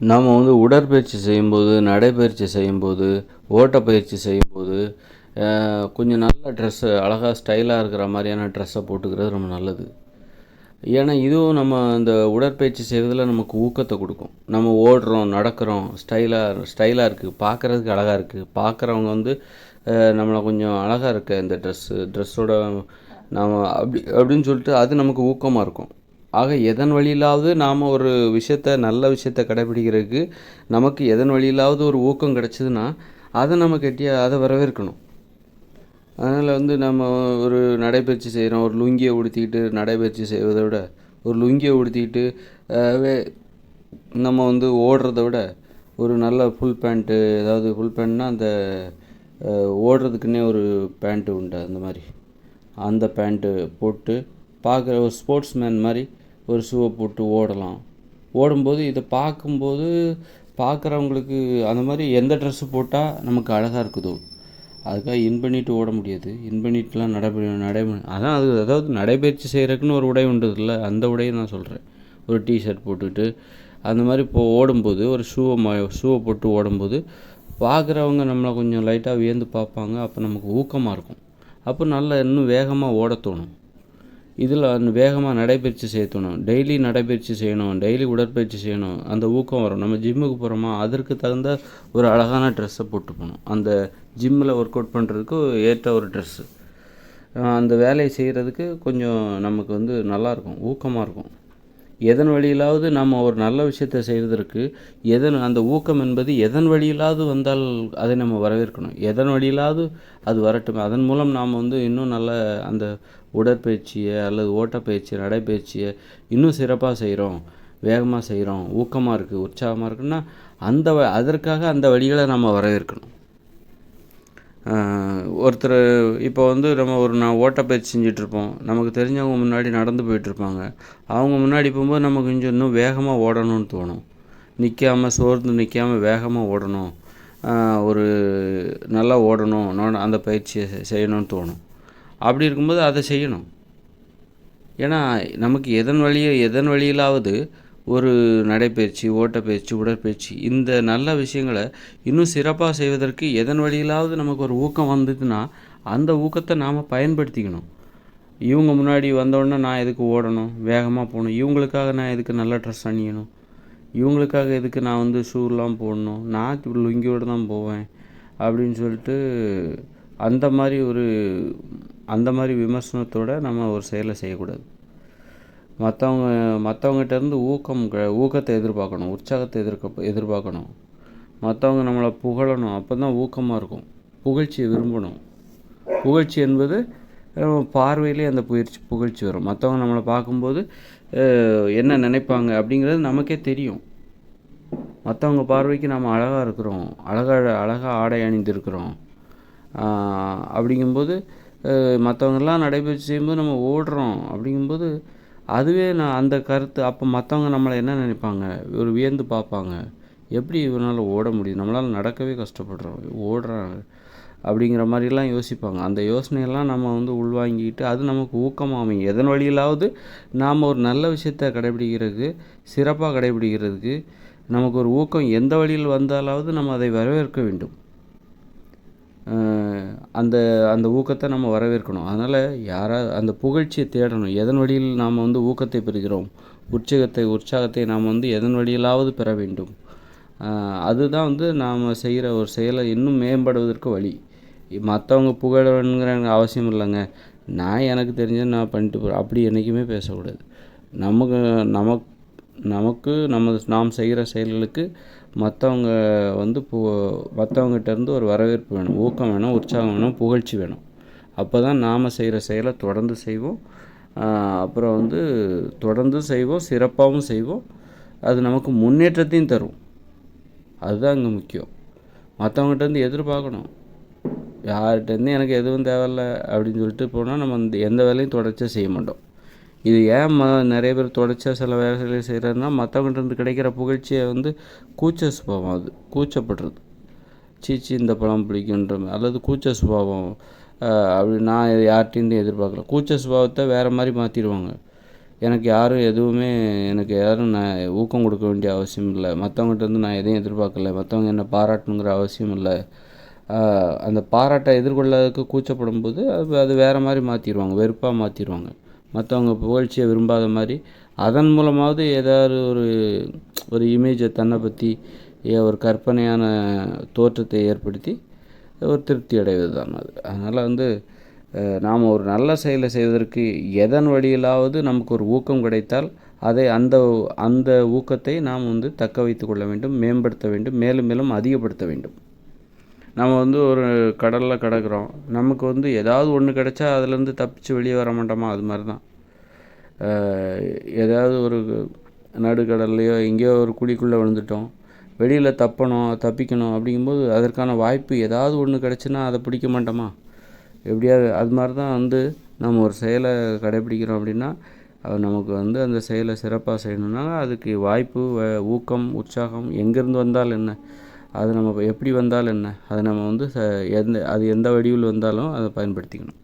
நம்ம வந்து உடற்பயிற்சி செய்யும்போது நடைப்பயிற்சி செய்யும்போது ஓட்டப்பயிற்சி செய்யும்போது கொஞ்சம் நல்ல ட்ரெஸ்ஸு அழகாக ஸ்டைலாக இருக்கிற மாதிரியான ட்ரெஸ்ஸை போட்டுக்கிறது ரொம்ப நல்லது. ஏன்னா இதுவும் நம்ம இந்த உடற்பயிற்சி செய்வதில் நமக்கு ஊக்கத்தை கொடுக்கும். நம்ம ஓடுறோம் நடக்கிறோம் ஸ்டைலாக ஸ்டைலாக இருக்குது பார்க்குறதுக்கு அழகாக இருக்குது பார்க்குறவங்க வந்து நம்மளை கொஞ்சம் அழகாக இருக்க இந்த ட்ரெஸ்ஸு ட்ரெஸ்ஸோட நாம் அப்படி அப்படின்னு சொல்லிட்டு அது நமக்கு ஊக்கமாக இருக்கும். ஆக எதன் வழியிலாவது நாம் ஒரு விஷயத்த நல்ல விஷயத்த கடைப்பிடிக்கிறதுக்கு நமக்கு எதன் வழியிலாவது ஒரு ஊக்கம் கிடச்சிதுன்னா அதை நம்ம கெட்டிய அதை வரவேற்கணும். அதனால் வந்து நம்ம ஒரு நடைப்பயிற்சி செய்கிறோம் ஒரு லுங்கியை உடுத்திக்கிட்டு நடைப்பயிற்சி செய்வதை விட ஒரு லுங்கியை உடுத்திக்கிட்டு வே நம்ம வந்து ஓடுறத விட ஒரு நல்ல ஃபுல் பேண்ட்டு ஏதாவது ஃபுல் பேண்ட்னா அந்த ஓடுறதுக்குன்னே ஒரு பேண்ட்டு உண்டு. அந்த மாதிரி. அந்த பேண்ட்டு போட்டு பார்க்குற ஒரு ஸ்போர்ட்ஸ் மேன் மாதிரி ஒரு ஷூவை போட்டு ஓடலாம். ஓடும்போது இதை பார்க்கும்போது பார்க்குறவங்களுக்கு அந்த மாதிரி எந்த ட்ரெஸ்ஸு போட்டால் நமக்கு அழகாக இருக்குதோ அதுக்காக இன் பண்ணிட்டு ஓட முடியாது. இன் பண்ணிட்டுலாம் நடை நடை அதான் அது அதாவது நடைபயிற்சி செய்கிறதுக்குன்னு ஒரு உடை உண்டுதில்ல அந்த உடையை நான் சொல்கிறேன் ஒரு டிஷர்ட் போட்டுட்டு அந்த மாதிரி இப்போ ஓடும்போது ஒரு ஷூவை ம ஷூவை போட்டு ஓடும்போது பார்க்குறவங்க நம்மளை கொஞ்சம் லைட்டாக வியந்து பார்ப்பாங்க அப்போ நமக்கு ஊக்கமாக இருக்கும். அப்போ நல்லா இன்னும் வேகமாக ஓட தோணும். இதில் அந்த வேகமாக நடைப்பயிற்சி செய்தணும் டெய்லி நடைபயிற்சி செய்யணும். டெய்லி உடற்பயிற்சி செய்யணும். அந்த ஊக்கம் வரும். நம்ம ஜிம்முக்கு போகிறோமா அதற்கு தகுந்த ஒரு அழகான ட்ரெஸ்ஸை போட்டு போகணும். அந்த ஜிம்மில் ஒர்க் அவுட் பண்ணுறதுக்கு ஏற்ற ஒரு ட்ரெஸ்ஸு அந்த வேலையை செய்கிறதுக்கு கொஞ்சம் நமக்கு வந்து நல்லாயிருக்கும் ஊக்கமாக இருக்கும். எதன் வழியிலாவது நம்ம ஒரு நல்ல விஷயத்தை செய்வதற்கு எதன் அந்த ஊக்கம் என்பது எதன் வழியிலாவது வந்தால் அதை நம்ம வரவேற்கணும். எதன் வழியிலாவது அது வரட்டும். அதன் மூலம் நாம் வந்து இன்னும் நல்ல அந்த உடற்பயிற்சியை அல்லது ஓட்டப்பயிற்சி நடைப்பயிற்சியை இன்னும் சிறப்பாக செய்கிறோம் வேகமாக செய்கிறோம் ஊக்கமாக இருக்குது உற்சாகமாக இருக்குன்னா அந்த வ அதற்காக அந்த வழிகளை நம்ம வரவேற்கணும். ஒருத்தர் இப்போ வந்து நம்ம ஒரு நான் ஓட்டப்பயிற்சி செஞ்சிட்ருப்போம். நமக்கு தெரிஞ்சவங்க முன்னாடி நடந்து போயிட்டுருப்பாங்க அவங்க முன்னாடி போகும்போது நமக்கு கொஞ்சம் இன்னும் வேகமாக ஓடணும்னு தோணும். நிற்காமல் சோர்ந்து நிற்காமல் வேகமாக ஓடணும். ஒரு நல்லா ஓடணும் அந்த பயிற்சியை செய்யணும்னு தோணும். அப்படி இருக்கும்போது அதை செய்யணும். ஏன்னா நமக்கு எதன் வழியே எதன் வழியிலாவது ஒரு நடைப்பயிற்சி ஓட்டப்பயிற்சி உடற்பயிற்சி இந்த நல்ல விஷயங்களை இன்னும் சிறப்பாக செய்வதற்கு எதன் வழியிலாவது நமக்கு ஒரு ஊக்கம் வந்ததுன்னா அந்த ஊக்கத்தை நாம் பயன்படுத்திக்கணும். இவங்க முன்னாடி வந்தோடனே நான் எதுக்கு ஓடணும்? வேகமாக போகணும். இவங்களுக்காக நான் எதுக்கு நல்ல ட்ரெஸ் அணியணும்? இவங்களுக்காக எதுக்கு நான் வந்து ஷூலாம் போடணும்? நான் லுங்கியோடு தான் போவேன். அப்படின்னு சொல்லிட்டு அந்த மாதிரி ஒரு அந்த மாதிரி விமர்சனத்தோடு நம்ம ஒரு செயலை செய்யக்கூடாது. மற்றவங்க மற்றவங்ககிட்டேருந்து ஊக்கம் க ஊக்கத்தை எதிர்பார்க்கணும் உற்சாகத்தை எதிர்க்க எதிர்பார்க்கணும். மற்றவங்க நம்மளை புகழணும் அப்போ தான் ஊக்கமாக இருக்கும். புகழ்ச்சியை விரும்பணும். புகழ்ச்சி என்பது பார்வையிலே அந்த புகழ்ச்சி புகழ்ச்சி வரும். மற்றவங்க நம்மளை பார்க்கும்போது என்ன நினைப்பாங்க அப்படிங்கிறது நமக்கே தெரியும். மற்றவங்க பார்வைக்கு நம்ம அழகாக இருக்கிறோம் அழகாக அழகாக ஆடை அணிந்திருக்கிறோம். அப்படிங்கும்போது மற்றவங்கெல்லாம் நடைபயிற்சி செய்யும்போது நம்ம ஓடுறோம் அப்படிங்கும்போது அதுவே நான் அந்த கருத்து அப்போ மற்றவங்க நம்மளை என்ன நினைப்பாங்க? ஒரு வியந்து பார்ப்பாங்க. எப்படி இவனால் ஓட முடியும்? நம்மளால் நடக்கவே கஷ்டப்படுறோம். ஓடுறாங்க அப்படிங்கிற மாதிரிலாம் யோசிப்பாங்க. அந்த யோசனையெல்லாம் நம்ம வந்து உள்வாங்கிக்கிட்டு அது நமக்கு ஊக்கமாக அமையும் எதன் வழியிலாவது நாம் ஒரு நல்ல விஷயத்தை கடைபிடிக்கிறதுக்கு சிறப்பாக கடைபிடிக்கிறதுக்கு நமக்கு ஒரு ஊக்கம் எந்த வழியில் வந்தாலாவது நம்ம அதை வரவேற்க வேண்டும். அந்த அந்த ஊக்கத்தை நம்ம வரவேற்கணும். அதனால் யாராவது அந்த புகழ்ச்சியை தேடணும். எதன் வழியில் நாம் வந்து ஊக்கத்தை பெறுகிறோம்? உற்சாகத்தை உற்சாகத்தை நாம் வந்து எதன் வழியிலாவது பெற வேண்டும்? அதுதான் வந்து நாம் செய்கிற ஒரு செயலை இன்னும் மேம்படுவதற்கு வழி. மற்றவங்க புகழணுங்கிற அவசியம் இல்லைங்க. நான் எனக்கு தெரிஞ்ச நான் பண்ணிட்டு போகிறேன் அப்படி என்றைக்குமே பேசக்கூடாது. நமக்கு நமக்கு நமக்கு நம்ம நாம் செய்கிற செயல்களுக்கு மற்றவங்க வந்து பு மற்றவங்ககிட்டேருந்து ஒரு வரவேற்பு வேணும் ஊக்கம் வேணும் உற்சாகம் வேணும் புகழ்ச்சி வேணும். அப்போ தான் நாம் செய்கிற செயலை தொடர்ந்து செய்வோம். அப்புறம் வந்து தொடர்ந்து செய்வோம் சிறப்பாகவும் செய்வோம். அது நமக்கு முன்னேற்றத்தையும் தரும். அதுதான் இங்கே முக்கியம். மற்றவங்ககிட்டேருந்து எதிர்பார்க்கணும். யார்கிட்டேருந்து எனக்கு எதுவும் தேவையில்ல அப்படின்னு சொல்லிட்டு போனால் நம்ம எந்த வேலையும் தொடர்ச்சியாக செய்ய மாட்டோம். இது ஏன் ம நிறைய பேர் தொடர்ச்சியாக சில வேலைகளை செய்கிறதுனா மற்றவங்கள்ட்ட கிடைக்கிற புகழ்ச்சியை வந்து கூச்ச சுபாவம் அது கூச்சப்படுறது. சீச்சி இந்த பழம் பிடிக்குன்ற அல்லது கூச்ச சுபாவம் அப்படி நான் யார்கிட்டையும் எதிர்பார்க்கல. கூச்ச சுபாவத்தை வேறு மாதிரி மாற்றிடுவாங்க எனக்கு யாரும் எதுவுமே எனக்கு யாரும் நான் ஊக்கம் கொடுக்க வேண்டிய அவசியம் இல்லை. மற்றவங்ககிட்ட இருந்து நான் எதையும் எதிர்பார்க்கல. மற்றவங்க என்னை பாராட்டணுங்கிற அவசியம் இல்லை. அந்த பாராட்டை எதிர்கொள்ளதுக்கு கூச்சப்படும் போது அது அது வேறு மாதிரி மாற்றிடுவாங்க வெறுப்பாக மாற்றிடுவாங்க மற்றவங்க புகழ்ச்சியை விரும்பாத மாதிரி அதன் மூலமாவது ஏதாவது ஒரு ஒரு இமேஜை தன்னை பற்றி ஒரு கற்பனையான தோற்றத்தை ஏற்படுத்தி ஒரு திருப்தி அடைவது தான் அது. அதனால் வந்து நாம் ஒரு நல்ல செயலை செய்வதற்கு எதன் வழியிலாவது நமக்கு ஒரு ஊக்கம் கிடைத்தால் அதை அந்த அந்த ஊக்கத்தை நாம் வந்து தக்க வைத்து கொள்ள வேண்டும் மேம்படுத்த வேண்டும் மேலும் மேலும் அதிகப்படுத்த வேண்டும். நம்ம வந்து ஒரு கடலில் கிடக்குறோம். நமக்கு வந்து ஏதாவது ஒன்று கிடச்சா அதுலேருந்து தப்பிச்சு வெளியே வர மாட்டோமா? அது மாதிரி தான் ஏதாவது ஒரு நடுக்கடல்லையோ எங்கேயோ ஒரு குழிக்குள்ளே விழுந்துட்டோம். வெளியில் தப்பணும் தப்பிக்கணும் அப்படிங்கும்போது அதற்கான வாய்ப்பு ஏதாவது ஒன்று கிடச்சுன்னா அதை பிடிக்க மாட்டோமா? எப்படியாவது அது மாதிரி தான் வந்து நம்ம ஒரு செயலை கடைப்பிடிக்கிறோம் அப்படின்னா அது நமக்கு வந்து அந்த செயலை சிறப்பாக செய்யணும்னா அதுக்கு வாய்ப்பு வ- ஊக்கம் உற்சாகம் எங்கேருந்து வந்தால் என்ன? அது நம்ம எப்படி வந்தாலும் என்ன? அதை நம்ம வந்து ச- எந்த அது எந்த வடிவில் வந்தாலும் அதை பயன்படுத்திக்கணும்.